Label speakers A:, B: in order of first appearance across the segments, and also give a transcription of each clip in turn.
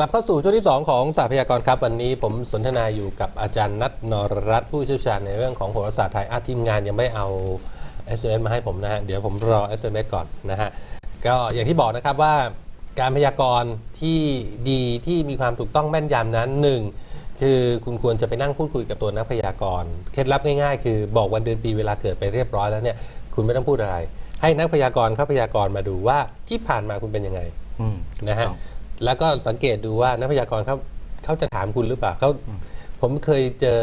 A: กลับเข้าสู่ช่วงที่ 2 ของศาสตร์พยากรณ์ครับ วันนี้ผมสนทนาอยู่กับอาจารย์นัทนรรัตน์ผู้เชี่ยวชาญในเรื่องของโหราศาสตร์ไทยอาทีมงานยังไม่เอา SMS มาให้ผมนะฮะ เดี๋ยวผมรอ SMS ก่อนนะฮะ ก็อย่างที่บอกนะครับว่าการพยากรณ์ที่ดีที่มีความถูกต้องแม่นยำนั้นหนึ่งคือคุณควรจะไปนั่งพูดคุยกับตัวนักพยากรณ์เคล็ดลับง่ายๆ คือบอกวันเดือนปีเวลาเกิดไปเรียบร้อยแล้วเนี่ยคุณไม่ต้องพูดอะไร ให้นักพยากรณ์เขาพยากรณ์มาดูว่าที่ผ่านมาคุณเป็นยังไง
B: อืม
A: นะฮะ
B: ถูกต้อง
A: แล้วก็สังเกตดูว่านักพยากรณ์เขาเขาจะถามคุณหรือเปล่าเขา
B: อืม
A: ผมเคยเจอ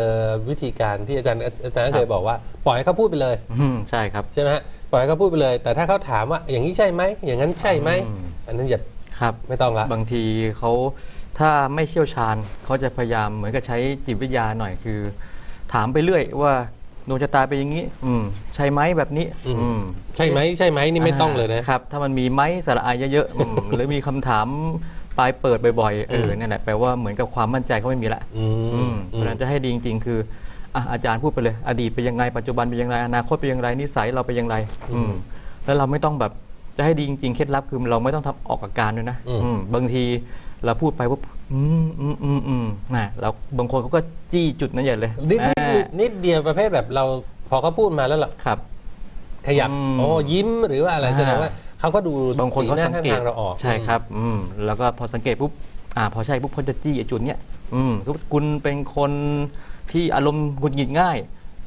A: วิธีการที่อาจารย์อาจารย์
B: ครับ
A: เคยบอกว่าปล่อยให้เขาพูดไปเลย
B: อืมใช่ครับ
A: ใช่ไหมฮะปล่อยให้เขาพูดไปเลย แต่ถ้าเขาถามว่าอย่างนี้ใช่ไหมอย่างนั้นใช่ไหม
B: อืม
A: อันนั้นอย่า
B: ครับ
A: ไม่ต้องละ
B: บางทีเขาถ้าไม่เชี่ยวชาญเขาจะพยายามเหมือนกับใช้จิตวิทยาหน่อยคือ ถามไปเรื่อยว่าดวงชะตาเป็นอย่างนี้ อืม ใช่ไหมแบบนี้
A: อืม
B: อืม
A: ใช่ไหมใช่ไหมนี่ไม่ต้องเลยนะ
B: ครับ ถ้ามันมีไม้สระอายเยอะๆอืมหรือมีคำถาม ปลายเปิดบ่อยๆเออ
A: อืม
B: นั่นแหละแปลว่าเหมือนกับความมั่นใจเขาไม่มีละ
A: อืม
B: อืมเพราะฉะนั้นจะให้ดีจริง ๆ คืออะอาจารย์พูดไปเลย อดีตเป็นยังไงปัจจุบันเป็นยังไงอนาคตเป็นยังไงนิสัยเราเป็นยังไงอืมแล้วเราไม่ต้องแบบจะให้ดีจริงๆเคล็ดลับคือเราไม่ต้องทำออกอาการด้วยนะ
A: อืม
B: อืมบางทีเราพูดไปว่าอืมอืมอืมอืมนะเราบางคนเขาก็จี้จุดนั้นใหญ่เลย
A: นิดนิด
B: อ่า
A: นิดเดียวประเภทแบบเราพอเขาพูดมาแล้วเรา
B: ครับ
A: ขยับ
B: อืม
A: โอ้ยิ้มหรือว่าอะไร
B: อ่า
A: แสดงว่า เขาก็ดู
B: บางคนเขา
A: สีหน้
B: สังเกต
A: ท่ทางเราออก
B: ใช่ครับ อืม แล้วก็พอสังเกตปุ๊บ อ่า พอใช่ปุ๊บเขาจะจี้ไอ้จุดเนี้ย อืมสมมติคุณเป็นคนที่อารมณ์หงุดหงิดง่าย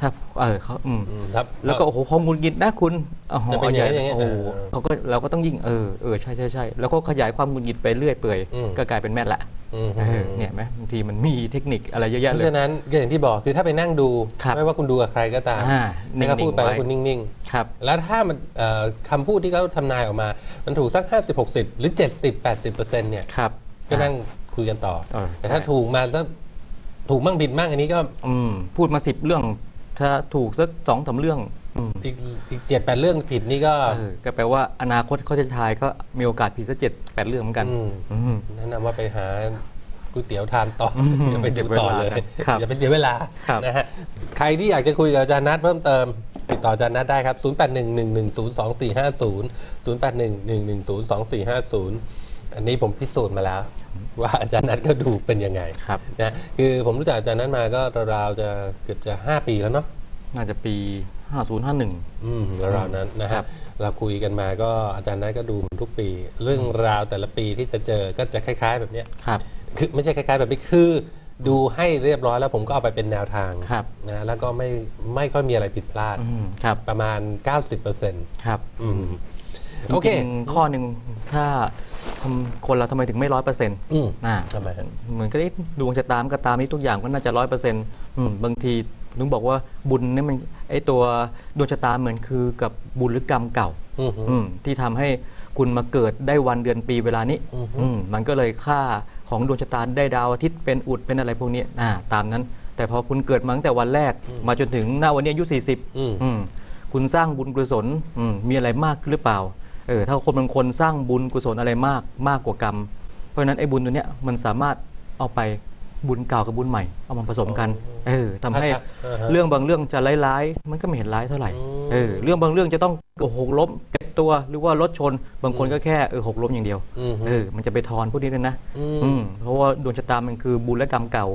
B: ถ้าเออเขาอืม
A: อืมครับ
B: แล้วก็โอ้โหพอหงุดหงิดนะคุณโอ้โห
A: จะเป็นอย่างนี้
B: ใหญ่
A: อย่างนี้
B: โอ้โห
A: เออ
B: เขาก็เราก็ต้องยิ่งเออเออใช่ใช่ใช่แล้วก็ขยายความหงุดหงิดไปเรื่อยเปื่อย
A: อืม
B: ก็กลายเป็นแม่นละ
A: อืม
B: เออเนี่ยไหมบางทีมันมีเทคนิคอะไรเยอะ
A: เพ
B: แยะเลย
A: ราะฉะนั้นก็อย่างที่บอกคือถ้าไปนั่งดู
B: ครับ
A: ไม่ว่าคุณดูกับใครก็ตาม
B: อ่า
A: ให้เขาพูดไป
B: นิ่งๆ
A: แล้วคุณนิ่ง
B: ครับ
A: ๆ แล้วถ้ามันเอ่อคำพูดที่เขาทำนายออกมา มันถูกสัก 50 60 หรือ 70 80เปอร์เซ็นต์เนี่ย
B: ครับ
A: ก็นั่งคุยกันต่อ
B: เออ
A: แต่ถ้า
B: ใช่
A: ถูกมาสักถูกมั่งผิดมั่งอันนี้ก็
B: อืมพูดมาสิบเรื่อง ถ้าถูกสักสองสามเรื่องอืม
A: อีกอีกเจ็ดแปดเรื่องผิดนี่ก็
B: เออก็แปลว่าอนาคตเขาจะทายก็มีโอกาสผิดสักเจ็ดแปดเรื่องเหมือนกัน
A: อืม
B: อืม
A: แนะนำว่าไปหาก๋วยเตี๋ยวทานต่ออ
B: ม
A: อย่าไปดูต่อเลย
B: ครับ
A: อย่าไปเสียเวลา
B: ครับ
A: นะฮะใครที่อยากจะคุยกับอาจารย์นัทเพิ่มเติม ติดต่ออาจารย์นัทได้ครับ 0811102450 0811102450 อันนี้ผมพิสูจน์มาแล้ว ว่าอาจารย์นัทก็ดูเป็นยังไง
B: ครับ
A: นะคือผมรู้จักอาจารย์นัทมาก็ราวๆจะเกือบจะ 5 ปีแล้วเนาะ
B: น่าจะปี 5051
A: อืมราวๆนั้นนะ
B: ครั
A: ฮะ
B: บ
A: เราคุยกันมาก็อาจารย์นัทก็ดูทุกปี เรื่องราวแต่ละปีที่จะเจอก็จะคล้าย ๆ แบบเนี้ย
B: ครับ
A: คือไม่ใช่คล้ายๆ แบบนี้คือ ดูให้เรียบร้อยแล้วผมก็เอาไปเป็นแนวทาง
B: ครับ
A: นะแล้วก็ไม่ไม่ค่อยมีอะไรผิดพลาด
B: อืมครับ
A: ประมาณ 90%เปอร์เซ็นต์
B: ครับ
A: โอเค
B: จริงๆข้อหนึ่งถ้าทำคนเราทำไมถึงไม่ร้อยเปอร์เซ็นต์
A: อืม
B: อ่า
A: ทำไมฮะ
B: เหมือนกับเอ๊ะดวงชะตามนก็ตามนี้ทุกอย่างก็น่าจะร้อยเปอร์เซ็นต์บางทีนึกบอกว่าบุญเนี่ยมันไอตัวดวงชะตาเหมือนคือกับบุญหรือกรรมเก่า
A: อืม
B: อืมที่ทำให้คุณมาเกิดได้วันเดือนปีเวลานี้
A: อือฮึ
B: อืมมันก็เลยค่าของดวงชะตาได้ดาวอาทิตย์เป็นอุดเป็นอะไรพวกนี้อ่าตามนั้น แต่พอคุณเกิดมาตั้งแต่วันแรก
A: อืม
B: มาจนถึงหน้าวันนี้อายุ40
A: อืม
B: อืมคุณสร้างบุญกุศลอืมมีอะไรมากขึ้นหรือเปล่า เออถ้าคนบางคนสร้างบุญกุศลอะไรมากมากกว่ากรรม เพราะฉะนั้นไอ้บุญตัวเนี้ยมันสามารถเอาไปบุญเก่ากับบุญใหม่เอามาผสมกัน
A: อ๋อ
B: เออทำให้
A: อ่าฮะ
B: เรื่องบางเรื่องจะร้ายๆมันก็ไม่เห็นร้ายเท่าไหร่
A: อืม
B: เออ เรื่องบางเรื่องจะต้องโอ้โหล้มเจ็บตัวหรือว่ารถชน บางคน
A: อืม
B: ก็แค่เออหกล้มอย่างเดียว
A: อืม
B: เออ มันจะไปทอนพวกนี้ด้วยนะ
A: อืม
B: อืม เพราะว่าดวงชะตามันคือบุญและกรรมเก่า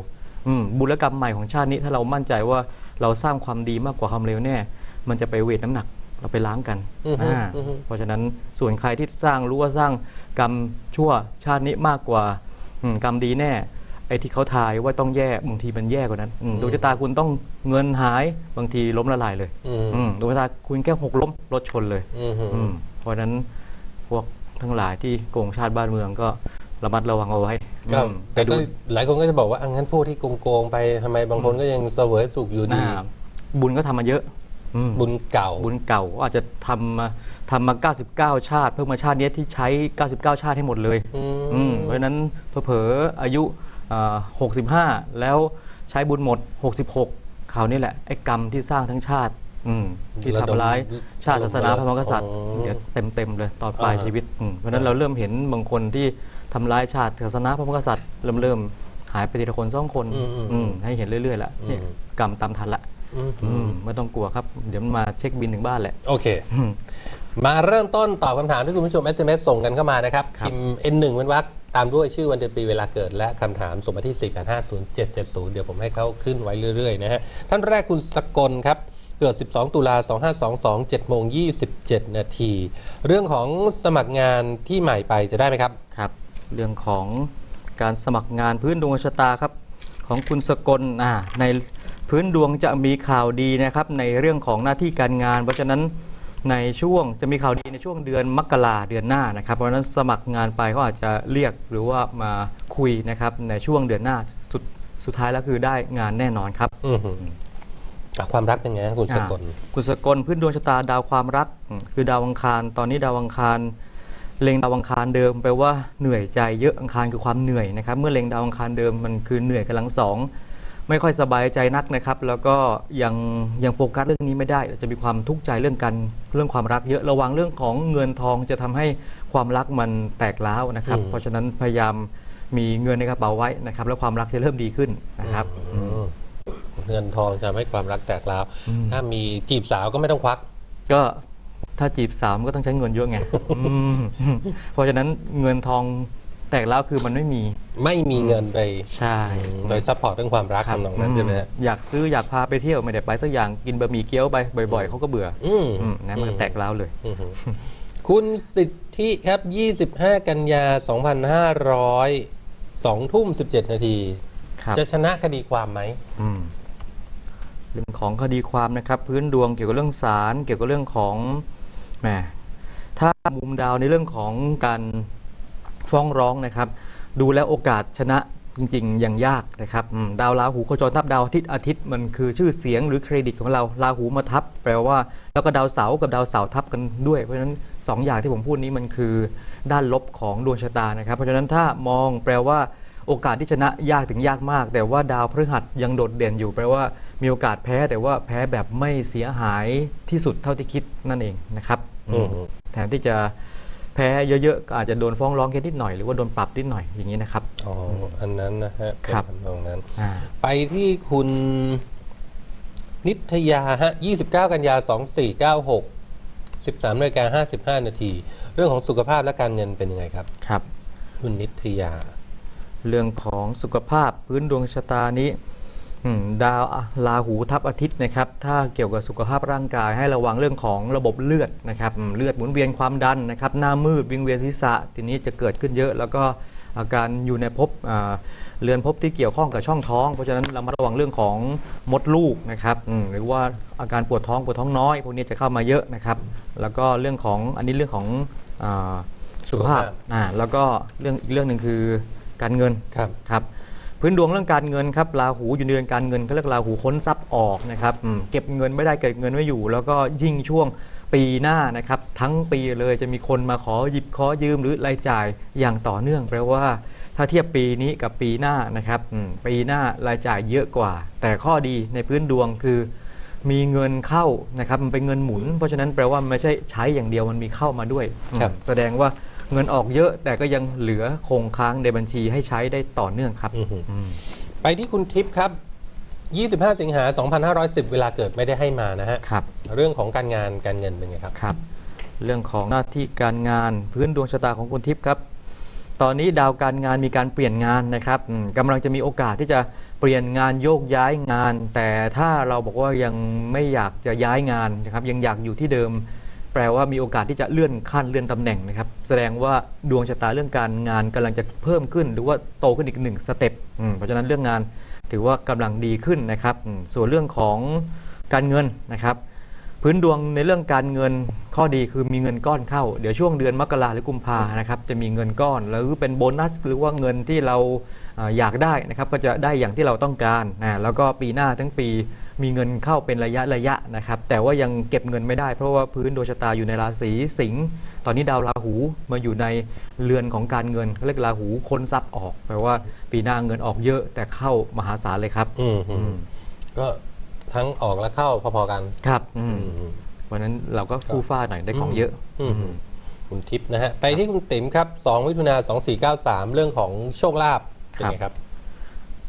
B: อืม บุญและกรรมใหม่ของชาตินี้ถ้าเรามั่นใจว่าเราสร้างความดีมากกว่าความเร็วแน่ มันจะไปเวทน้ำหนัก เราไปล้างกัน
A: อือฮึ
B: อ่า
A: อือฮึ
B: เพราะฉะนั้นส่วนใครที่สร้างรู้ว่าสร้างกรรมชั่วชาตินี้มากกว่าอืมกรรมดีแน่ไอ้ที่เขาทายว่าต้องแย่บางทีมันแย่กว่านั้นอืมดวงชะตาคุณต้องเงินหายบางทีล้มละลายเลย
A: อืม
B: อืมดวงชะตาคุณแค่หกล้มรถชนเลย
A: อืม
B: อืมเพราะฉะนั้นพวกทั้งหลายที่โกงชาติบ้านเมืองก็ระมัดระวังเอาไว้
A: ก็
B: อืม
A: แต่
B: ไปดู
A: ก็หลายคนก็จะบอกว่าอะงั้นพวกที่โกงๆไปทำไมบางคนก็ยังเสวยสุขอยู่ดี
B: อ่าบุญก็ทำมาเยอะอืม
A: บุญเก่า
B: บุญเก่าอาจจะทำมาทำมา 99 ชาติ เพิ่งมาชาติเนี้ยที่ใช้ 99 ชาติให้หมดเลย
A: อืม
B: อืมเพราะฉะนั้นเผลอๆอายุอ่า65 แล้วใช้บุญหมด 66คราวนี้แหละไอ้กรรมที่สร้างทั้งชาติอืมที่
A: ระดม
B: ทำร้ายชาติศาสนาพระมหากษัตริย์
A: อ๋อ
B: เดี๋ยวเต็มๆเลยตอนปลาย
A: อ่า
B: ชีวิตอืมเพราะฉะนั้น
A: อ่า
B: เราเริ่มเห็นบางคนที่ทำร้ายชาติศาสนาพระมหากษัตริย์เริ่มเริ่มหายไปทีละคนสองคน
A: อืมอืม
B: อืมให้เห็นเรื่อยๆละเนี่ย
A: อืม
B: กรรมตามทันละ
A: อืม
B: อืมไม่ต้องกลัวครับ เดี๋ยวมันมาเช็คบินถึงบ้านแหละ
A: โอเค
B: อืม
A: มาเริ่มต้นตอบคำถามที่คุณผู้ชม SMS ส่งกันเข้ามานะครับ
B: ครับ
A: พิมพ์ N1 เป็นวรรคตามด้วยชื่อวันเดือนปีเวลาเกิดและคำถามส่งมาที่ 4 8 5 0 7 7 0 เดี๋ยวผมให้เขาขึ้นไว้เรื่อยๆนะฮะท่านแรกคุณสกลครับเกิด 12 ตุลา 2522 7โมง27 นาที เรื่องของสมัครงานที่ใหม่ไปจะได้ไหมครับ
B: ครับ เรื่องของการสมัครงานพื้นดวงชะตาครับ ของคุณสกลอ่าใน พื้นดวงจะมีข่าวดีนะครับในเรื่องของหน้าที่การงาน เพราะฉะนั้นในช่วงจะมีข่าวดีในช่วงเดือนมกราเดือนหน้านะครับ เพราะฉะนั้นสมัครงานไปเขาอาจจะเรียกหรือว่ามาคุยนะครับในช่วงเดือนหน้าสุดสุดท้ายแล้วคือได้งานแน่นอนครับ
A: อือหืออะความรักเป็นไงฮะคุณสกล
B: อ่าคุณสกลพื้นดวงชะตาดาวความรักอืมคือดาวอังคาร ตอนนี้ดาวอังคารเล็งดาวอังคารเดิมแปลว่าเหนื่อยใจเยอะอังคารคือความเหนื่อยนะครับ เมื่อเล็งดาวอังคารเดิมมันคือเหนื่อยกำลังสอง ไม่ค่อยสบายใจนักนะครับ แล้วก็ยังยังโฟกัสเรื่องนี้ไม่ได้ จะมีความทุกข์ใจเรื่องการเรื่องความรักเยอะระวังเรื่องของเงินทองจะทำให้ความรักมันแตกร้าวนะครับ
A: อืม
B: เพราะฉะนั้นพยายามมีเงินในกระเป๋าไว้นะครับ แล้วความรักจะเริ่มดีขึ้นนะครับ
A: อืมเงินทองจะทำให้ความรักแตกร้าว
B: อืม
A: ถ้ามีจีบสาวก็ไม่ต้องควัก
B: ก็ถ้าจีบสาวมันก็ต้องใช้เงินเยอะไงอืมเพราะฉะนั้นเงินทอง แตกแล้วคือมันไม่มี
A: ไม่มีเงินไป
B: ใช่
A: โดยซัพพอร์ตเรื่องความรัก
B: ครับ
A: ทำนองนั้นใช่ไหมฮะ
B: อยากซื้ออยากพาไปเที่ยวไม่ได้ไปสักอย่างกินบะหมี่เกี๊ยวไปบ่อย ๆเขาก็เบื่อ
A: อืม
B: อืมนั่นมันก็แตกแล้วเลย
A: อือหือคุณสิทธิครับ 25 กันยา 2500 2ทุ่ม 17 นาที
B: ครับ
A: จะชนะคดีความไหม
B: อืมเรื่องของคดีความนะครับ พื้นดวงเกี่ยวกับเรื่องศาลเกี่ยวกับเรื่องของแหมถ้ามุมดาวในเรื่องของการ ฟ้องร้องนะครับ ดูแล้วโอกาสชนะจริงๆยังยากนะครับอืมดาวราหูโคจรทับดาวอาทิตย์อาทิตย์มันคือชื่อเสียงหรือเครดิตของเราราหูมาทับ แปลว่า แล้วก็ดาวเสาร์กับดาวเสาร์ทับกันด้วย เพราะฉะนั้นสองอย่างที่ผมพูดนี้มันคือด้านลบของดวงชะตานะครับ เพราะฉะนั้นถ้ามองแปลว่าโอกาสที่ชนะยากถึงยากมาก แต่ว่าดาวพฤหัสยังโดดเด่นอยู่แปลว่ามีโอกาสแพ้แต่ว่าแพ้แบบไม่เสียหายที่สุดเท่าที่คิดนั่นเองนะครับ
A: อืม
B: อืมแทนที่จะ แพ้เยอะๆก็อาจจะโดนฟ้องร้องแค่นิดหน่อยหรือว่าโดนปรับนิดหน่อยอย่างนี้นะครับ
A: อ๋ออันนั้นนะฮะเป็น
B: ครับ
A: ทำนองนั้น
B: อ่า
A: ไปที่คุณนิทยาฮะ29 กันยา 2496 13นาฬิกา55 นาที เรื่องของสุขภาพและการเงินเป็นยังไงครับ
B: ครับ
A: คุณนิทยา
B: เรื่องของสุขภาพพื้นดวงชะตานี้อืม ดาวอะราหูทับอาทิตย์นะครับ ถ้าเกี่ยวกับสุขภาพร่างกายให้ระวังเรื่องของระบบเลือดนะครับอืมเลือดหมุนเวียนความดันนะครับ หน้ามืดวิงเวียนศีรษะ ทีนี้จะเกิดขึ้นเยอะ แล้วก็อาการอยู่ในภพอ่าเรือนภพที่เกี่ยวข้องกับช่องท้อง เพราะฉะนั้นเรามาระวังเรื่องของมดลูกนะครับอืมหรือว่าอาการปวดท้องปวดท้องน้อย พวกนี้จะเข้ามาเยอะนะครับ แล้วก็เรื่องของอันนี้เรื่องของอาสุขภาพ
A: สุขภาพ
B: อ่าแล้วก็เรื่องอีกเรื่องหนึ่งคือการเงิน
A: ครับ
B: ครับ พื้นดวงเรื่องการเงินครับราหูอยู่ในเดือนการเงินเขาเรียกราหูค้นทรัพย์ออกนะครับอืมเก็บเงินไม่ได้เก็บเงินไม่อยู่ แล้วก็ยิ่งช่วงปีหน้านะครับทั้งปีเลยจะมีคนมาขอหยิบขอยืมหรือรายจ่ายอย่างต่อเนื่องแปลว่าถ้าเทียบปีนี้กับปีหน้านะครับอืมปีหน้ารายจ่ายเยอะกว่า แต่ข้อดีในพื้นดวงคือ มีเงินเข้านะครับมันเป็นเงินหมุน เพราะฉะนั้นแปลว่าไม่ใช่ใช้อย่างเดียวมันมีเข้ามาด้วย
A: ครับ
B: อืมแสดงว่า เงินออกเยอะแต่ก็ยังเหลือคงค้างในบัญชีให้ใช้ได้ต่อเนื่องครับ
A: อือหือ
B: อืม
A: ไปที่คุณทิพย์ครับ 25 สิงหา 2510 เวลาเกิดไม่ได้ให้มานะฮะ
B: ครับ
A: เรื่องของการงานการเงินเป็นไงครับ
B: ครับ เรื่องของหน้าที่การงานพื้นดวงชะตาของคุณทิพย์ครับ ตอนนี้ดาวการงานมีการเปลี่ยนงานนะครับอืมกำลังจะมีโอกาสที่จะเปลี่ยนงานโยกย้ายงาน แต่ถ้าเราบอกว่ายังไม่อยากจะย้ายงานนะครับยังอยากอยู่ที่เดิม แปลว่ามีโอกาสที่จะเลื่อนขั้นเลื่อนตำแหน่งนะครับ แสดงว่าดวงชะตาเรื่องการงานกำลังจะเพิ่มขึ้น หรือว่าโตขึ้นอีกหนึ่งสเต็ปเพราะฉะนั้นเรื่องงานถือว่ากำลังดีขึ้นนะครับส่วนเรื่องของการเงินนะครับ พื้นดวงในเรื่องการเงินข้อดีคือมีเงินก้อนเข้า เดี๋ยวช่วงเดือนมกราหรือกุมภานะครับจะมีเงินก้อนหรือเป็นโบนัสหรือว่าเงินที่เราอยากได้นะครับก็จะได้อย่างที่เราต้องการนะแล้วก็ปีหน้าทั้งปี มีเงินเข้าเป็นระยะระยะนะครับ แต่ว่ายังเก็บเงินไม่ได้ เพราะว่าพื้นดวงชะตาอยู่ในราศีสิงห์ตอนนี้ดาวราหูมาอยู่ในเรือนของการเงินเขาเรียกราหูค้นทรัพย์ออกแปลว่าปีหน้าเงินออกเยอะแต่เข้ามหาศาลเลยครับ
A: อืมหือ
B: อืม
A: ก็ทั้งออกและเข้าพอๆกัน
B: ครับ อืม
A: อืม
B: เพราะฉะนั้นเราก็คู่ฟ้าหน่อยได้ของเยอะ
A: อืมคุณทิพย์นะฮะไปที่คุณติ๋มครับ2มิถุนา2493 เรื่องของโชคลาภเป็นไงครับ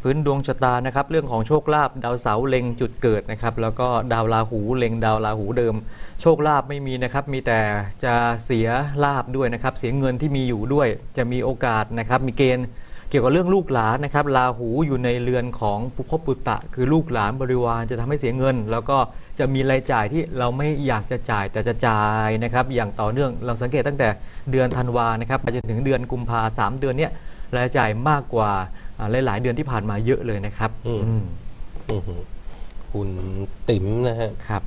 B: พื้นดวงชะตานะครับเรื่องของโชคลาภดาวเสาร์เล็งจุดเกิดนะครับแล้วก็ดาวราหูเล็งดาวราหูเดิม โชคลาภไม่มีนะครับมีแต่จะเสียลาบด้วยนะครับเสียเงินที่มีอยู่ด้วย จะมีโอกาสนะครับมีเกณฑ์เกี่ยวกับเรื่องลูกหลานนะครับราหูอยู่ในเรือนของปุพปุตตะ คือลูกหลานบริวารจะทำให้เสียเงิน แล้วก็จะมีรายจ่ายที่เราไม่อยากจะจ่ายแต่จะจ่ายนะครับอย่างต่อเนื่องเราสังเกตตั้งแต่เดือนธันวานะครับไปจนถึงเดือนกุมภาสามเดือนเนี้ยรายจ่ายมากกว่า หลายๆเดือนที่ผ่านมาเยอะเลยนะครับ
A: อืม
B: อืม
A: อื้อหือคุณติ๋มนะฮะ
B: ครับ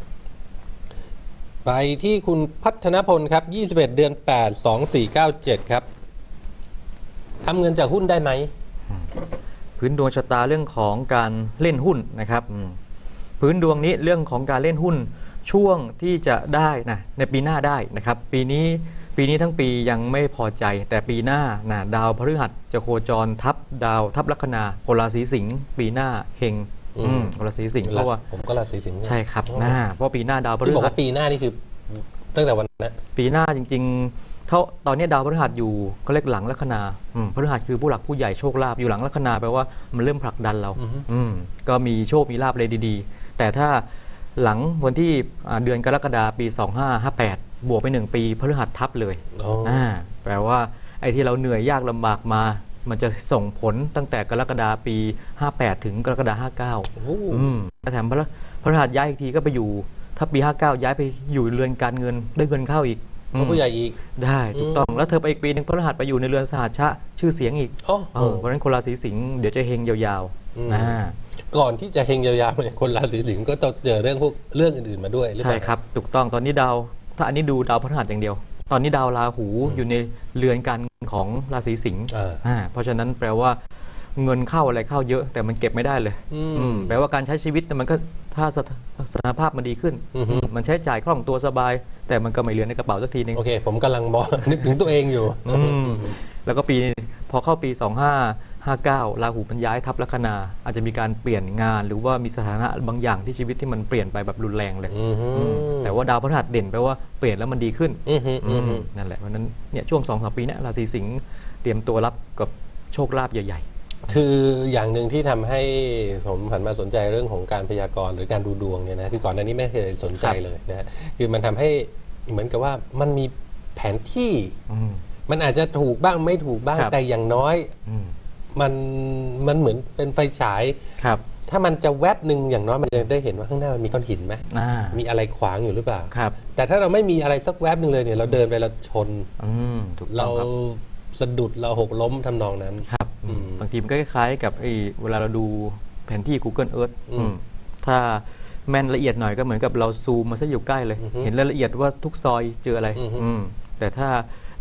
A: ไปที่คุณพัฒนพลครับ 21 เดือน 8 2497 ครับทำเงินจากหุ้นได้ไหม
B: พื้นดวงชะตาเรื่องของการเล่นหุ้นนะครับอืมพื้นดวงนี้เรื่องของการเล่นหุ้นช่วงที่จะได้นะในปีหน้าได้นะครับ ปีนี้ ปีนี้ทั้งปียังไม่พอใจ แต่ปีหน้านะดาวพฤหัสจะโคจรทับดาวทับลัคนาคนราศีสิงห์ปีหน้าเฮง
A: อืม
B: อืมคนราศีสิงห์เพราะว่า
A: ผมก็ราศีสิงห์
B: ใช่ครับ
A: อ๋อ
B: หน้าเพราะปีหน้าดาวพ
A: ที่
B: ฤ
A: บอก
B: หัส
A: ว่าปีหน้านี่คือตั้งแต่วันนั้นนะ
B: ปีหน้าจริง ๆ เท่าตอนนี้ดาวพฤหัสอยู่เขาเรียกหลังลัคนาอืมพฤหัสคือผู้หลักผู้ใหญ่โชคลาภอยู่หลังลัคนาแปลว่ามันเริ่มผลักดันเรา
A: อือฮึ
B: อืมก็มีโชคมีลาภเลยดี ๆ แต่ถ้าหลังวันที่อ่าเดือนกรกฎาปี 2558 บวกไปหนึ่งปีพฤหัสทับเลย
A: อ๋ออ่
B: อ่าแปลว่าไอ้ที่เราเหนื่อยยากลำบากมา มันจะส่งผลตั้งแต่กรกฎาปี 58 ถึงกรกฎา59
A: โอ้โห
B: อืมแต่แถมพระพระรหัสย้ายอีกทีก็ไปอยู่ ถ้าปี 59 ย้ายไปอยู่เรือนการเงินได้เงินเข้าอีก
A: เพราะผู้ใหญ่อีก
B: ได้ถูกต้อง
A: อืม
B: แล้วเธอไปอีกปีหนึ่งพระรหัสไปอยู่ในเรือนสหัชชะชื่อเสียงอีก
A: โอ้โห
B: เออเพราะฉะนั้นคนราศีสิงห์เดี๋ยวจะเฮงยาว
A: อืม
B: ๆนะ
A: ก่อนที่จะเฮงยาวๆเนี่ยคนราศีสิงห์ก็ต้องเจอเรื่องพวกเรื่องอื่นๆมาด้วยหรือเป
B: ใช่
A: ล่า
B: ครับถูกต้องตอนนี้ดาว ถ้าอันนี้ดูดาวพระรหัสอย่างเดียว ตอนนี้ดาวราหู
A: อืม
B: อยู่ในเรือนการเงินของราศีสิงห์
A: อ่า
B: อ่าเพราะฉะนั้นแปลว่าเงินเข้าอะไรเข้าเยอะ แต่มันเก็บไม่ได้เลย
A: อืม
B: อืมแปลว่าการใช้ชีวิตเนี่ยมันก็ถ้าสถสถานภาพมันดีขึ้น
A: อือฮึ
B: อืมมันใช้จ่ายคล่องตัวสบาย แต่มันก็ไม่เหลือในกระเป๋าสักทีนึง
A: โอเค ผมกำลังมองนึกถึงตัวเองอยู่
B: อืมแล้วก็ปีพอเข้าปี 2559ราหูมันย้ายทับลัคนา อาจจะมีการเปลี่ยนงาน หรือว่ามีสถานะบางอย่างที่ชีวิตที่มันเปลี่ยนไปแบบรุนแรงเลย
A: อือฮึ
B: อืมแต่ว่าดาวพฤหัสเด่นแปลว่าเปลี่ยนแล้วมันดีขึ้น
A: อือฮึอือฮึ
B: มนั่นแหละเพราะฉะนั้นเนี่ยช่วงสองสามปีเนี้ราศีสิงห์เตรียมตัวรับกับโชคลาภใหญ่
A: คืออย่างหนึ่งที่ทำให้ผมหันมาสนใจเรื่องของการพยากรณ์หรือการดูดวงเนี่ยนะคือก่อนหน้านี้ไม่เคยสนใจ
B: ครับ
A: เลยนะฮะคือมันทำให้เหมือนกับว่ามันมีแผนที่
B: ๆอืม
A: มันอาจจะถูกบ้างไม่ถูกบ้าง
B: ครับ
A: แต่อย่างน้อย
B: อืม
A: มันมันเหมือนเป็นไฟฉาย
B: ครับ
A: ถ้ามันจะแวบหนึ่งอย่างน้อยมันจะได้เห็นว่าข้างหน้ามันมีก้อนหินไหม
B: อ่า
A: มีอะไรขวางอยู่หรือเปล่า
B: ครับ
A: แต่ถ้าเราไม่มีอะไรสักแวบหนึ่งเลยเนี่ย เราเดินไปเราชน
B: อืมถูกต้
A: เรา
B: องครับ
A: สะดุดเราหกล้มทำนองนั้น
B: ครับ
A: อืม
B: บางทีมันก็คล้ายๆกับไอ้เวลาเราดูแผนที่ Google Earth
A: อืม
B: อืมถ้าแม่นละเอียดหน่อยก็เหมือนกับเราซูมมาซะอยู่ใกล้เลย
A: อือฮึ
B: เห็นรายละเอียดว่าทุกซอยเจออะไร
A: อือฮึ
B: อืมแต่ถ้า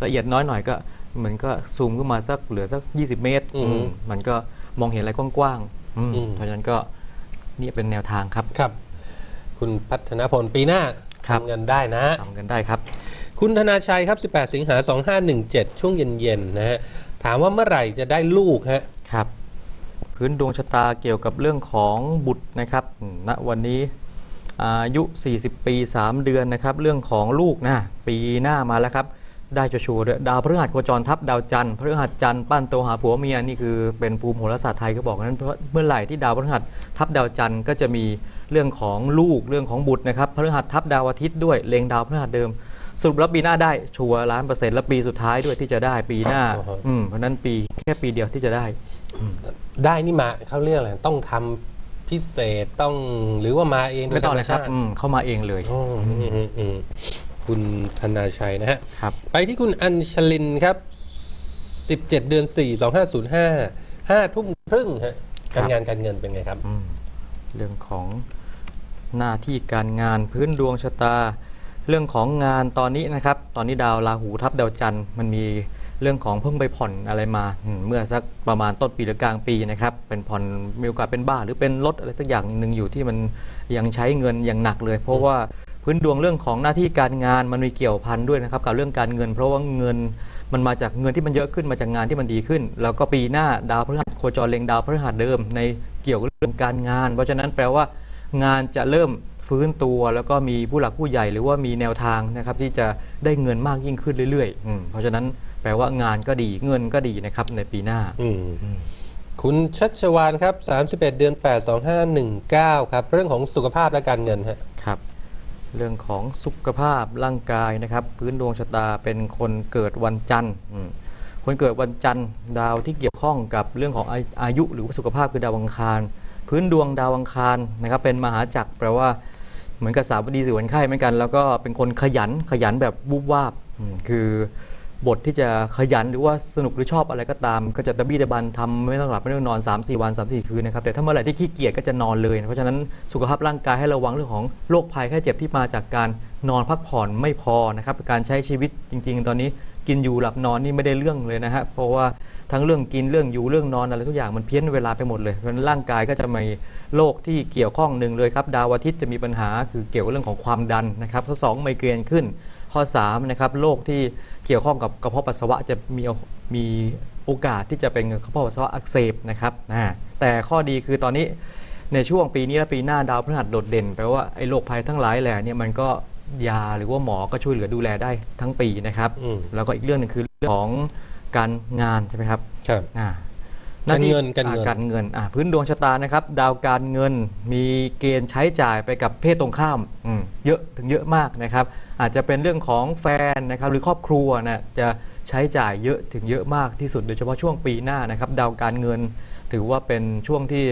B: ละเอียดน้อยหน่อยก็เห มือนก็ซูมขึ้นมาสักเหลือสัก 20 เมตร
A: อือฮึ
B: อืมมันก็มองเห็นอะไรกว้างๆอืม
A: อืม
B: เพราะฉะนั้นก็นี่เป็นแนวทางครับ
A: ครับ คุณพัฒนพลปีหน้า
B: ครับ
A: ทำเงินได้นะ
B: ทำกันได้ครับ
A: คุณธนาชัยครับ 18 สิงหา 2517 ช่วงเย็นๆนะฮะ ถามว่าเมื่อไหร่จะได้ลูกฮะ
B: ครับ พื้นดวงชะตาเกี่ยวกับเรื่องของบุตรนะครับอืมณวันนี้อายุ 40 ปี 3 เดือนนะครับ เรื่องของลูกนะปีหน้ามาแล้วครับ ได้จะชัวร์ด้วยดาวพฤหัสโคจรทับดาวจันทร์พฤหัสจันทร์ปั้นโตวหาผัวเมียนี่คือเป็นภูมิโหราศาสตร์ไทยก็บอกนั้นเพราะเมื่อไหร่ที่ดาวพฤหัสทับดาวจันทร์ก็จะมีเรื่องของลูกเรื่องของบุตรนะครับพฤหัสทับดาวอาทิตย์ด้วยเล็งดาวพฤหัสเดิมสรุปแล้วปีหน้าได้ชัวร์ล้านเปอร์เซ็นต์และปีสุดท้ายด้วยที่จะได้ปีหน้า
A: อ่าฮะ
B: อืมเพราะฉะนั้นปีแค่ปีเดียวที่จะได้อืม
A: ได้นี่มาเขาเรียกอะไรต้องทำพิเศษต้องหรือว่ามาเองโด
B: ไม่
A: ย
B: ต้
A: ธ
B: อง
A: รรม
B: เลยครับ
A: ชาติ
B: อืมเข้ามาเองเลย
A: อ๋ออืมอืมอืม คุณธนาชัยนะฮะ
B: ครับ
A: ไปที่คุณอัญชลินครับ 17 เดือน 4 2505 5ทุ่มครึ่งฮะ
B: ครับ
A: การงานการเงินเป็นไงครับ
B: อืมเรื่องของหน้าที่การงานพื้นดวงชะตา เรื่องของงานตอนนี้นะครับ ตอนนี้ดาวราหูทับดาวจันทร์มันมีเรื่องของเพิ่งไปผ่อนอะไรมาอืมเมื่อสักประมาณต้นปีหรือกลางปีนะครับ เป็นผ่อนมีโอกาสเป็นบ้าหรือเป็นรถอะไรสักอย่างหนึ่งอยู่ที่มันยังใช้เงินอย่างหนักเลย เพราะว่า พื้นดวงเรื่องของหน้าที่การงานมันมีเกี่ยวพันด้วยนะครับกับเรื่องการเงิน เพราะว่าเงินมันมาจากเงินที่มันเยอะขึ้นมาจากงานที่มันดีขึ้น แล้วก็ปีหน้าดาวพฤหัสโคจรเล็งดาวพฤหัสเดิม ในเกี่ยวกับเรื่องการงาน เพราะฉะนั้นแปลว่างานจะเริ่มฟื้นตัว แล้วก็มีผู้หลักผู้ใหญ่หรือว่ามีแนวทางนะครับที่จะได้เงินมากยิ่งขึ้นเรื่อยๆ เพราะฉะนั้นแปลว่างานก็ดีเงินก็ดีนะครับในปีหน้า
A: คุณชัชวานครับ 31 เดือน 8 2519 ครับ เรื่องของสุขภาพและการเงินฮะ
B: เรื่องของสุขภาพร่างกายนะครับ พื้นดวงชะตาเป็นคนเกิดวันจันทร์คนเกิดวันจันทร์ดาวที่เกี่ยวข้องกับเรื่องของอาอายุหรือว่าสุขภาพคือดาวอังคาร พื้นดวงดาวอังคารนะครับ เป็นมหาจักรแปลว่าเหมือนกับสาวดีส่วันไข้เหมือนกัน แล้วก็เป็นคนขยันขยันแบบวูบวาบคือ บทที่จะขยันหรือว่าสนุกหรือชอบอะไรก็ตาม ก็จะตะบี้ตะบันทำไม่ต้องหลับไม่ต้องนอน 3 4 วัน 3 4 คืนนะครับแต่ถ้าเมื่อไหร่ที่ขี้เกียจก็จะนอนเลยนะเพราะฉะนั้นสุขภาพร่างกายให้ระวังเรื่องของโรคภัยแค่เจ็บที่มาจากการนอนพักผ่อนไม่พอนะครับการใช้ชีวิตจริง ๆ ตอนนี้กินอยู่หลับนอนนี่ไม่ได้เรื่องเลยนะฮะเพราะว่าทั้งเรื่องกินเรื่องอยู่เรื่องนอนอะไรทุกอย่างมันเพี้ยนเวลาไปหมดเลยเพราะฉะนั้นร่างกายก็จะมีโรคที่เกี่ยวข้องหนึ่งเลยครับดาวอาทิตย์จะมีปัญหาคือเกี่ยวกับเรื่องของความดันนะครับข้อสองไมเกรนขึ้น ข้อ3นะครับโรคที่เกี่ยวข้องกับกระเพาะปัสสาวะจะมีมีโอกาสที่จะเป็นกระเพาะปัสสาวะอักเสบนะครับนะแต่ข้อดีคือตอนนี้ในช่วงปีนี้และปีหน้าดาวพฤหัสโดดเด่นแปลว่าไอ้โรคภัยทั้งหลายแหล่เนี่ยมันก็ยาหรือว่าหมอก็ช่วยเหลือดูแลได้ทั้งปีนะครับ
A: อืม
B: แล้วก็อีกเรื่องหนึงคือเรื่องของการงานใช่ไหมครับ
A: ครับ
B: อ่า
A: การเงิน
B: ห
A: การเงิน
B: อ่การเงินอ่าพื้นดวงชะตานะครับ ดาวการเงินมีเกณฑ์ใช้จ่ายไปกับเพศตรงข้ามอืมเยอะถึงเยอะมากนะครับ อาจจะเป็นเรื่องของแฟนนะครับหรือครอบครัวนะจะใช้จ่ายเยอะถึงเยอะมากที่สุดโดยเฉพาะช่วงปีหน้านะครับ ดาวการเงินถือว่าเป็นช่วงที่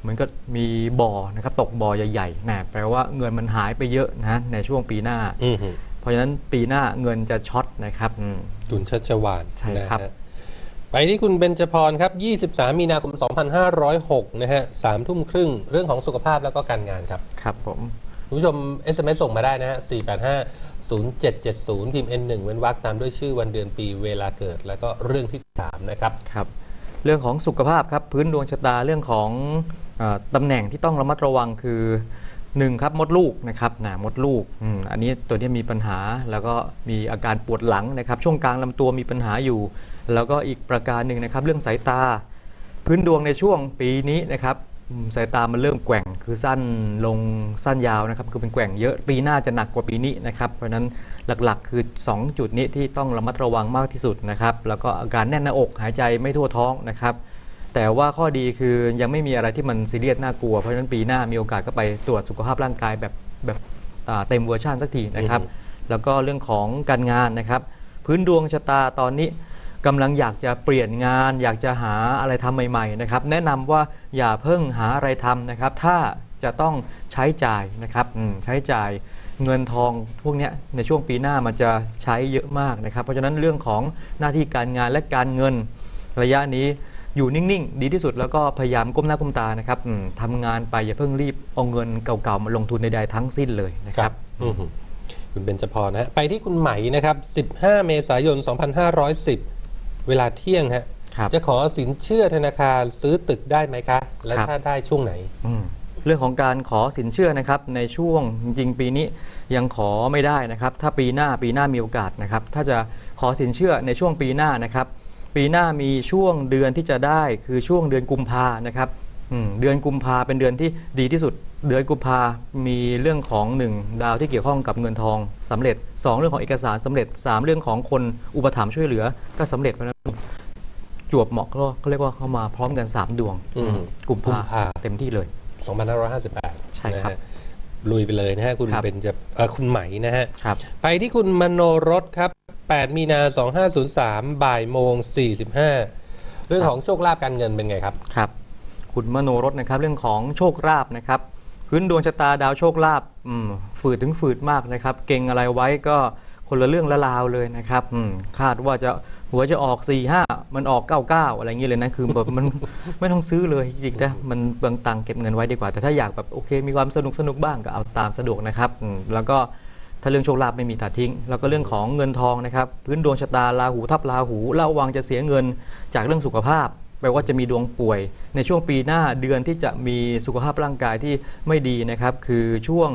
B: เหมือนกับมีบ่อนะครับ ตกบ่อใหญ่ๆนะแปลว่าเงินมันหายไปเยอะนะในช่วงปีหน้า
A: อือหือ
B: เพราะฉะนั้นปีหน้าเงินจะช็อตนะครับอืม
A: คุณชัชวาน
B: ใช่ครับ
A: นะฮะ ไปที่คุณเบญจพรครับ 23 มีนาคม 2506 นะฮะสามทุ่มครึ่ง เรื่องของสุขภาพแล้วก็การงานครับ
B: ครับผม
A: คุณผู้ชม SMS ส่งมาได้นะฮะ 485 0770พิมพ์ N1 เว้นวรรคตามด้วยชื่อวันเดือนปีเวลาเกิด แล้วก็เรื่องที่ 3 นะครับ
B: ครับ เรื่องของสุขภาพครับ พื้นดวงชะตาเรื่องของเออตำแหน่งที่ต้องระมัดระวังคือ หนึ่งครับมดลูกนะครับหนามดลูกอืมอันนี้ตัวนี้มีปัญหาแล้วก็มีอาการปวดหลังนะครับ ช่วงกลางลำตัวมีปัญหาอยู่ แล้วก็อีกประการหนึ่งนะครับ เรื่องสายตา พื้นดวงในช่วงปีนี้นะครับสายตามันเริ่มแกว่งคือสั้นลงสั้นยาวนะครับ คือเป็นแกว่งเยอะปีหน้าจะหนักกว่าปีนี้นะครับ เพราะฉะนั้นหลักๆ คือ 2 จุดนี้ที่ต้องระมัดระวังมากที่สุดนะครับ แล้วก็อาการแน่นหน้าอกหายใจไม่ทั่วท้องนะครับ แต่ว่าข้อดีคือยังไม่มีอะไรที่มันซีเรียสน่ากลัว เพราะฉะนั้นปีหน้ามีโอกาสก็ไปตรวจสุขภาพร่างกายแบบแบบอ่าเต็มเวอร์ชันสักทีนะครับ
A: อือฮึ
B: แล้วก็เรื่องของการงานนะครับ พื้นดวงชะตาตอนนี้กำลังอยากจะเปลี่ยนงาน อยากจะหาอะไรทำใหม่ๆนะครับ แนะนำว่าอย่าเพิ่งหาอะไรทำนะครับ ถ้าจะต้องใช้จ่ายนะครับอืมใช้จ่ายเงินทองพวกเนี้ยในช่วงปีหน้ามันจะใช้เยอะมากนะครับ เพราะฉะนั้นเรื่องของหน้าที่การงานและการเงินระยะนี้ อยู่นิ่งๆ ดีที่สุดแล้วก็พยายามก้มหน้าก้มตานะครับอืมทำงานไปอย่าเพิ่งรีบเอาเงินเก่าๆมาลงทุนใดๆทั้งสิ้นเลยนะครับ
A: อือหือคุณเบญจพรนะฮะไปที่คุณไหมนะครับ 15 เมษายน 2510 เวลาเที่ยงฮะ
B: ครับ
A: จะขอสินเชื่อธนาคารซื้อตึกได้ไหมคะ และ
B: ครับ
A: ถ้าได้ช่วงไหน
B: อืมเรื่องของการขอสินเชื่อนะครับในช่วงจริงๆปีนี้ยังขอไม่ได้นะครับ ถ้าปีหน้าปีหน้ามีโอกาสนะครับ ถ้าจะขอสินเชื่อในช่วงปีหน้านะครับ ปีหน้ามีช่วงเดือนที่จะได้คือช่วงเดือนกุมภานะครับอืมเดือนกุมภาเป็นเดือนที่ดีที่สุด เดือนกุมภามีเรื่องของหนึ่งดาวที่เกี่ยวข้องกับเงินทองสำเร็จสองเรื่องของเอกสารสำเร็จสามเรื่องของคนอุปถัมภ์ช่วยเหลือก็สำเร็จเพราะฉะนั้นจวบเหมาะก็เขาเรียกว่าเข้ามาพร้อมกันสามดวง
A: อืม
B: กุม
A: กุม
B: ภา
A: ภา
B: เต็มที่เลย
A: 2558
B: ใช่ครับ
A: นะฮะลุยไปเลยนะฮะคุณ
B: ครับ
A: เป็นจะเอ่อคุณไหมนะฮะ
B: ครับ
A: ไปที่คุณมโนรสครับ 8 มีนา 2503 บ่ายโมง 45 เรื่องของโชคลาภการเงินเป็นไงครับ
B: ครับ คุณมโนรสนะครับ เรื่องของโชคลาภนะครับ พื้นดวงชะตาดาวโชคลาภอืมฝืดถึงฝืดมากนะครับ เก่งอะไรไว้ก็คนละเรื่องละราวเลยนะครับคาดว่าจะหัวจะออก4ี่ห้ามันออก9ก้าอะไรอย่างนี้เลยนะ คือแบบมันไม่ต้องซื้อเลยจริงๆนะมันเบืองตังเก็บเงินไว้ดีกว่า แต่ถ้าอยากแบบโอเค มีความสนุกสนุกบ้างก็เอาตามสะดวกนะครับ แล้วก็ ถ้าเรื่องโชคลาภไม่มีตัดทิ้ง แล้วก็เรื่องของเงินทองนะครับ พื้นดวงชะตาราหูทับราหูระวังจะเสียเงินจากเรื่องสุขภาพแปลว่าจะมีดวงป่วย ในช่วงปีหน้าเดือนที่จะมีสุขภาพร่างกายที่ไม่ดีนะครับ คือช่วง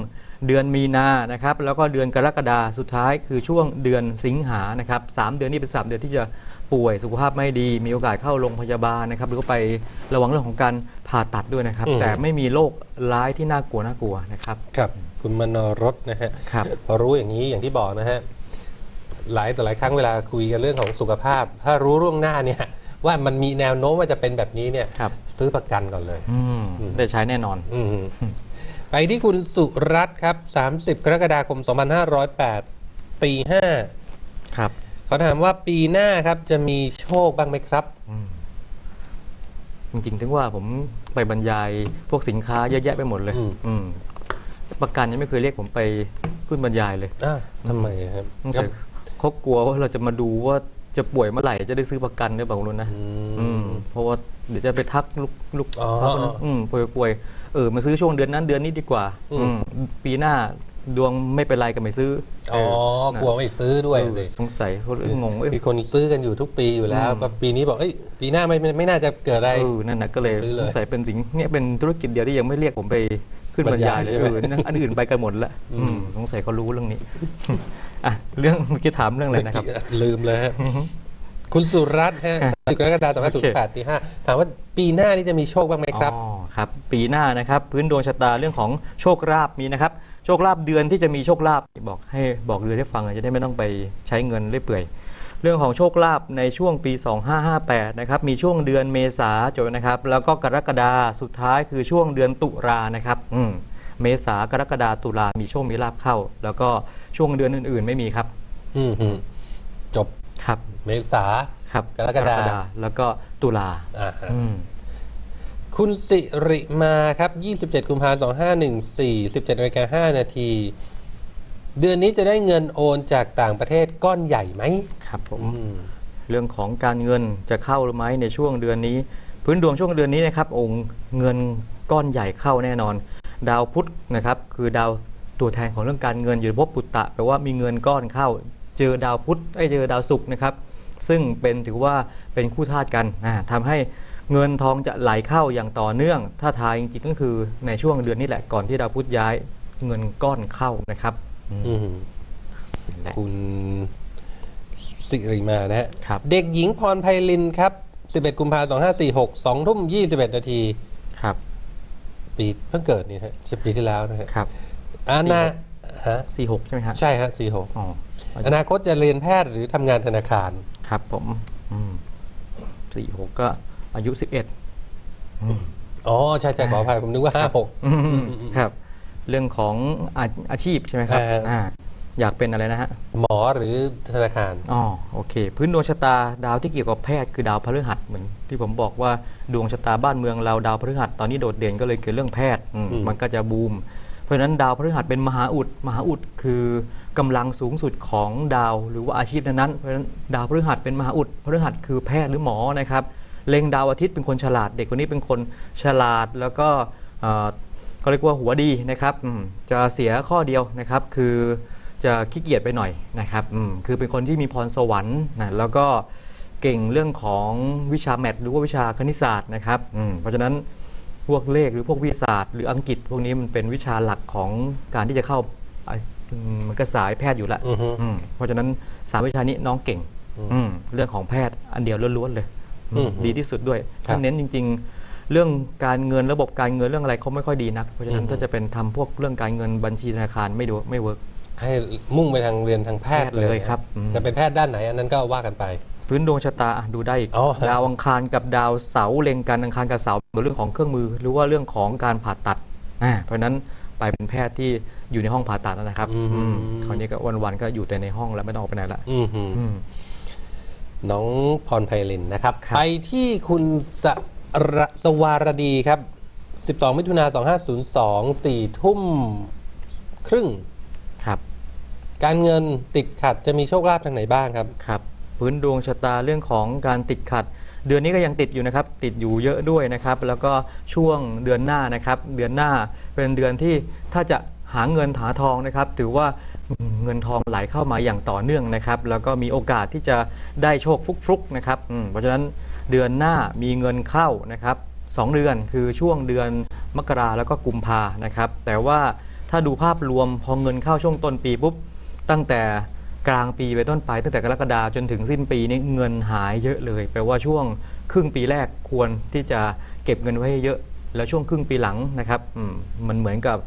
B: เดือนมีนานะครับ แล้วก็เดือนกรกฎาสุดท้ายคือช่วงเดือนสิงหานะครับสามเดือนนี้เป็นสามเดือนที่จะ ป่วยสุขภาพไม่ดี มีโอกาสเข้าโรงพยาบาลนะครับหรือว่าไประวังเรื่องของการผ่าตัดด้วยนะครับ
A: อืม
B: แต่ไม่มีโรคร้ายที่น่ากลัวน่ากลัวนะครับ
A: ครับคุณมโนรสนะฮะ
B: ครับ
A: พอรู้อย่างนี้อย่างที่บอกนะฮะหลายต่อหลายครั้งเวลาคุยกันเรื่องของสุขภาพ ถ้ารู้ล่วงหน้าเนี่ย ว่ามันมีแนวโน้มว่าจะเป็นแบบนี้เนี่ย
B: ครับ
A: ซื้อประกันก่อนเลย
B: อืม
A: อืม
B: ได้ใช้แน่นอน
A: อืมไปที่คุณสุรัตน์ครับ 30 กรกฎาคม 2508ตี
B: ครับ
A: 5 เขาถามว่าปีหน้าครับจะมีโชคบ้างไหมครับ
B: อืมจริงๆ ถึงว่าผมไปบรรยายพวกสินค้าเยอะแยะไปหมดเลย
A: อืม
B: อืม ประกันยังไม่เคยเรียกผมไปขึ้นบรรยายเลย
A: อ้าวทำไมครับ
B: สงสัยเขากลัวว่าเราจะมาดูว่าจะป่วยเมื่อไหร่จะได้ซื้อประกันหรือเปล่าไม่รู้นะ
A: อื
B: อื
A: ม
B: มเพราะว่าเดี๋ยวจะไปทักลูกลูก
A: อ๋อ
B: ทักคนนั้นอืมป่วยป่วยเออมาซื้อช่วงเดือนนั้นเดือนนี้ดีกว่า
A: อืม
B: อืม ปีหน้า ดวงไม่เป็นไรก็ไม่ซื้อ
A: อ๋อ
B: เนะ
A: กลัวไม่ซื้อด้วย
B: เออ
A: สิ
B: สงสัยเขาเลยงงเอ้ย
A: มีคนซื้อกันอยู่ทุกปีอยู่แล้ว
B: อืม
A: ก็ปีนี้บอกเอ้ยปีหน้าไม่ไม่ไม่น่าจะเกิดอะไร
B: เออนั่นนะก็เลย
A: ซื้อเลย
B: สงสัยเป็นสิ่งเนี่ยเป็นธุรกิจเดียวที่ยังไม่เรียกผมไปขึ้นบรรยายเลย
A: บรรยายใช่ไหม
B: เออนั่นอันอื่นไปกันหมดแล้ว
A: อืม
B: อืมสงสัยเขารู้เรื่องนี้อะเรื่องเมื่อกี้ถามเรื่องอะไรนะครับ
A: ลืมเลยฮะ
B: อือฮึ
A: คุณสุรัตน์ฮะ
B: อะ
A: กรกฎาคม
B: โอเค
A: 2508ตี5ถามว่าปีหน้านี่จะมีโชคบ้างไหมครับ
B: อ๋อ ครับ ปีหน้านะครับ พื้นดวงชะตาเรื่องของโชคลาภมีนะครับโชคลาภเดือนที่จะมีโชคลาภบอกให้บอกเดือนให้ฟังจะได้ไม่ต้องไปใช้เงินเรื่อยเปื่อย เรื่องของโชคลาภในช่วงปี 2558 นะครับ มีช่วงเดือนเมษาจบนะครับ แล้วก็กรกฎาสุดท้ายคือช่วงเดือนตุลานะครับ อืมเมษากรกฎาตุลามีโชคมีลาภเข้า แล้วก็ช่วงเดือนอื่นๆ ไม่มีครับ
A: อืมฮึจบ
B: ครับ
A: เมษา
B: ครับ
A: กรกฎา
B: แล้วก็ตุลา
A: อ่าฮะ
B: อืม
A: คุณสิริมาครับ 27 กุมภาพันธ์2514 17นาฬิกา5นาที เดือนนี้จะได้เงินโอนจากต่างประเทศก้อนใหญ่ไหม
B: ครับผม
A: อืม
B: เรื่องของการเงินจะเข้าหรือไม่ในช่วงเดือนนี้ พื้นดวงช่วงเดือนนี้นะครับองค์เงินก้อนใหญ่เข้าแน่นอน ดาวพุธนะครับ คือดาวตัวแทนของเรื่องการเงินอยู่ในภพปุตตะแปลว่ามีเงินก้อนเข้า เจอดาวพุธไอ้ยเจอดาวศุกร์นะครับ ซึ่งเป็นถือว่าเป็นคู่ธาตุกันนะทำให้ เงินทองจะไหลเข้าอย่างต่อเนื่อง ถ้าทายจริงๆก็คือในช่วงเดือนนี้แหละก่อนที่ดาวพุธย้ายเงินก้อนเข้านะครับอืม
A: อืม
B: นั่นแหละ
A: คุณสิริมานะฮะ
B: ครับ
A: เด็กหญิงพรไพลินครับ 11 กุมภาพันธ์2546 2ทุ่ม 21 นาที
B: ครับ
A: ปีเพิ่งเกิดนี่ฮะสิบปีที่แล้วนะฮะ
B: ครับ
A: อานาฮะ
B: สี่หกใช่ไหมฮะ
A: ใช่ฮะสี่หก
B: อ๋อ
A: อนาคตจะเรียนแพทย์หรือทำงานธนาคาร
B: ครับผมสี่หกก็ อายุสิบเอ็ด
A: อ๋อใช่ใช่ขออภัยผมนึกว่าห้าหก
B: ครับ เรื่องของอาอาชีพใช่ไหมครับ
A: อ่า
B: อ่าอยากเป็นอะไรนะฮะ
A: หมอหรือธนาคาร
B: อ๋อโอเค พื้นดวงชะตาดาวที่เกี่ยวกับแพทย์คือดาวพฤหัสเหมือนที่ผมบอกว่าดวงชะตาบ้านเมืองเราดาวพฤหัสตอนนี้โดดเด่นก็เลยเกี่ยวเรื่องแพทย์อืม
A: อืม
B: มันก็จะบูม เพราะฉะนั้นดาวพฤหัสเป็นมหาอุดมหาอุดคือกำลังสูงสุดของดาวหรือว่าอาชีพนั้นๆเพราะฉะนั้นดาวพฤหัสเป็นมหาอุดพฤหัสคือแพทย์หรือหมอนะครับ เล็งดาวอาทิตย์เป็นคนฉลาด เด็กคนนี้เป็นคนฉลาด แล้วก็เอ่อเขาเรียกว่าหัวดีนะครับอืมจะเสียข้อเดียวนะครับ คือจะขี้เกียจไปหน่อยนะครับอืมคือเป็นคนที่มีพรสวรรค์นะแล้วก็เก่งเรื่องของวิชาแมทหรือว่าวิชาคณิตศาสตร์นะครับอืมเพราะฉะนั้นพวกเลขหรือพวกวิทยาศาสตร์หรืออังกฤษ พวกนี้มันเป็นวิชาหลักของการที่จะเข้าอะอืมมันก็สายแพทย์อยู่แล้ว
A: อือฮึ
B: อืมเพราะฉะนั้นสามวิชานี้น้องเก่ง
A: อืม
B: อืมเรื่องของแพทย์อันเดียวล้วนๆเลย
A: อืม
B: ดีที่สุดด้วย
A: ครับ
B: ถ้าเน้นจริง ๆ เรื่องการเงินระบบการเงินเรื่องอะไรเขาไม่ค่อยดีนัก เพราะฉะนั้น
A: อืม
B: ถ้าจะเป็นทำพวกเรื่องการเงินบัญชีธนาคารไม่ดูไม่เวิร์ก
A: ให้มุ่งไปทางเรียนทางแพทย์
B: แพทย์เลยครับอืม
A: จะเป็นแพทย์ด้านไหนอันนั้นก็ว่ากันไป
B: พื้นดวงชะตาอะดูได้อีก
A: อ๋อฮะ
B: ดาวอังคารกับดาวเสาร์เล็งกันอังคารกับเสาร์เรื่องของเครื่องมือ หรือว่าเรื่องของการผ่าตัดอ่าเพราะฉะนั้นไปเป็นแพทย์ที่อยู่ในห้องผ่าตัดนะครับ
A: อืม
B: อืมคราวนี้ก็วันๆก็อยู่แต่ในห้องแล้วไม่ต้องออกไปไหนละ
A: อืมฮึ
B: อืม
A: น้องพรไพลินนะครับ
B: ครับ
A: ไปที่คุณสระสวารดีครับ 12 มิถุนา2502 4 ทุ่มครึ่ง
B: ครับ
A: การเงินติดขัดจะมีโชคลาภทางไหนบ้างครับ
B: ครับ พื้นดวงชะตาเรื่องของการติดขัด เดือนนี้ก็ยังติดอยู่นะครับ ติดอยู่เยอะด้วยนะครับ แล้วก็ช่วงเดือนหน้านะครับ เดือนหน้าเป็นเดือนที่ถ้าจะหาเงินหาทองนะครับ ถือว่า เงินทองไหลเข้ามาอย่างต่อเนื่องนะครับ แล้วก็มีโอกาสที่จะได้โชคฟุกๆนะครับเพราะฉะนั้นเดือนหน้ามีเงินเข้านะครับสองเดือนคือช่วงเดือนมกราแล้วก็กุมภานะครับ แต่ว่าถ้าดูภาพรวมพอเงินเข้าช่วงต้นปีปุ๊บตั้งแต่กลางปีไปต้นไป ตั้งแต่กรกฎาจนถึงสิ้นปีนี้เงินหายเยอะเลยแปลว่าช่วงครึ่งปีแรกควรที่จะเก็บเงินไว้เยอะ แล้วช่วงครึ่งปีหลังนะครับมันเหมือนกับ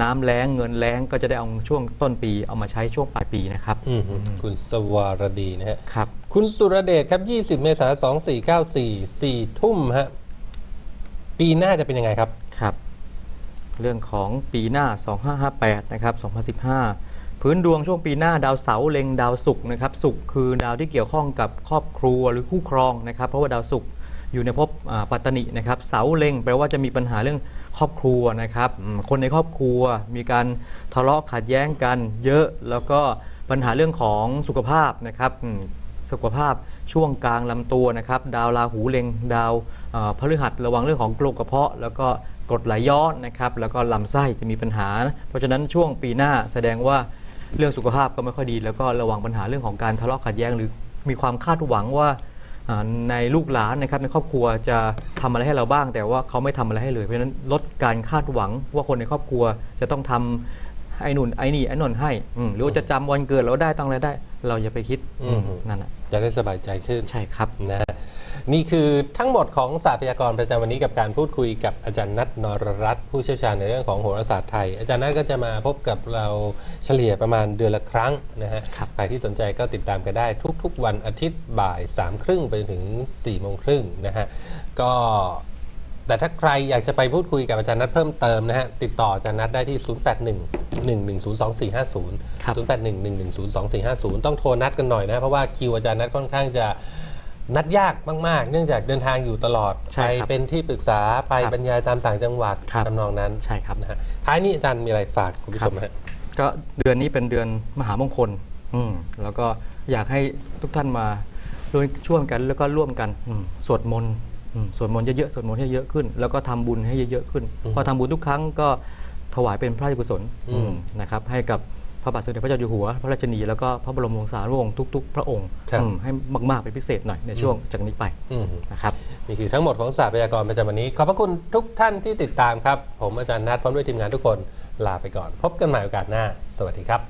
B: น้ำแล้งเงินแล้งก็จะได้เอาช่วงต้นปีเอามาใช้ช่วงปลายปีนะครับ
A: อืมฮึคุณสวารดีนะฮะ
B: ครับ
A: คุณสุรเดชครับ 20 เมษายน2494 4ทุ่มฮะปีหน้าจะเป็นยังไงครับ
B: ครับ เรื่องของปีหน้า 2558 นะครับ 2015 พื้นดวงช่วงปีหน้าดาวเสาร์เล็งดาวศุกร์นะครับศุกร์คือดาวที่เกี่ยวข้องกับครอบครัวหรือคู่ครองนะครับ เพราะว่าดาวศุกร์อยู่ในภพอ่าปัตตนินะครับ เสาเล็งแปลว่าจะมีปัญหาเรื่อง ครอบครัวนะครับ คนในครอบครัวมีการทะเลาะขัดแย้งกันเยอะ แล้วก็ปัญหาเรื่องของสุขภาพนะครับสุขภาพช่วงกลางลำตัวนะครับ ดาวราหูเล็งดาวพฤหัสระวังเรื่องของโรคกระเพาะ แล้วก็กรดไหลย้อนนะครับ แล้วก็ลำไส้จะมีปัญหา เพราะฉะนั้นช่วงปีหน้าแสดงว่าเรื่องสุขภาพก็ไม่ค่อยดี แล้วก็ระวังปัญหาเรื่องของการทะเลาะขัดแย้งหรือมีความคาดหวังว่า ในลูกหลานนะครับในครอบครัวจะทำอะไรให้เราบ้าง แต่ว่าเขาไม่ทำอะไรให้เลย เพราะฉะนั้นลดการคาดหวังว่าคนในครอบครัวจะต้องทำ ไอ้นุ่นไอ้นี่ไอ้นนให้อืมหรือว่าจะจำวันเกิดเราได้ต้องอะไรได้ เราอย่าไปคิด
A: อืม
B: นั่นแหละ
A: จะได้สบายใจขึ้น
B: ใช่ครับ
A: นะฮะนี่คือทั้งหมดของศาสตร์พยากรณ์ประจำวันนี้กับการพูดคุยกับอาจารย์นัทนรรัตน์ผู้เชี่ยวชาญในเรื่องของโหราศาสตร์ไทย อาจารย์นัทก็จะมาพบกับเราเฉลี่ยประมาณเดือนละครั้งนะฮะ
B: ครับ
A: ใครที่สนใจก็ติดตามกันได้ทุก ๆ วันอาทิตย์บ่ายสามครึ่งไปจนถึง4ี่โมงครึ่งนะฮะก็ แต่ถ้าใครอยากจะไปพูดคุยกับอาจารย์นัทเพิ่มเติมนะฮะ ติดต่ออาจารย์นัทได้ที่ 0811102450
B: ครับ
A: 0811102450 ต้องโทรนัดกันหน่อยนะ เพราะว่าคิวอาจารย์นัทค่อนข้างจะนัดยากมาก ๆ เนื่องจากเดินทางอยู่ตลอด
B: ใช่
A: ไป
B: ครับ
A: เป็นที่ปรึกษาไป
B: ครับ
A: บรรยายตามต่างจังหวัด
B: ครับ
A: ทำนองนั้น
B: ใช่ครับ
A: นะฮะท้ายนี้อาจารย์มีอะไรฝากคุณผู้ชมฮะ
B: ก็เดือนนี้เป็นเดือนมหามงคล อืมแล้วก็อยากให้ทุกท่านมาร่วมช่วยกันแล้วก็ร่วมกันอืมสวดมนต์อืม สวดมนต์เยอะๆสวดมนต์ให้เยอะขึ้น แล้วก็ทำบุญให้เยอะๆขึ้น
A: อืม
B: พอทำบุญทุกครั้งก็ถวายเป็นพระราชกุศล
A: อืม
B: อืมนะครับให้กับพระบาทสมเด็จพระเจ้าอยู่หัว พระราชนีแล้วก็พระบรมวงศานุวงศ์ทุก ๆ พระองค์
A: ครับ
B: อืมให้มากๆเป็นพิเศษหน่อยในช่วงจากนี้ไป
A: อืม
B: นะครับ
A: นี่คือทั้งหมดของศาสตร์พยากรณ์ประจำวันนี้ ขอบพระคุณทุกท่านที่ติดตามครับ ผมอาจารย์นัทพร้อมด้วยทีมงานทุกคนลาไปก่อน พบกันใหม่โอกาสหน้า สวัสดีครับ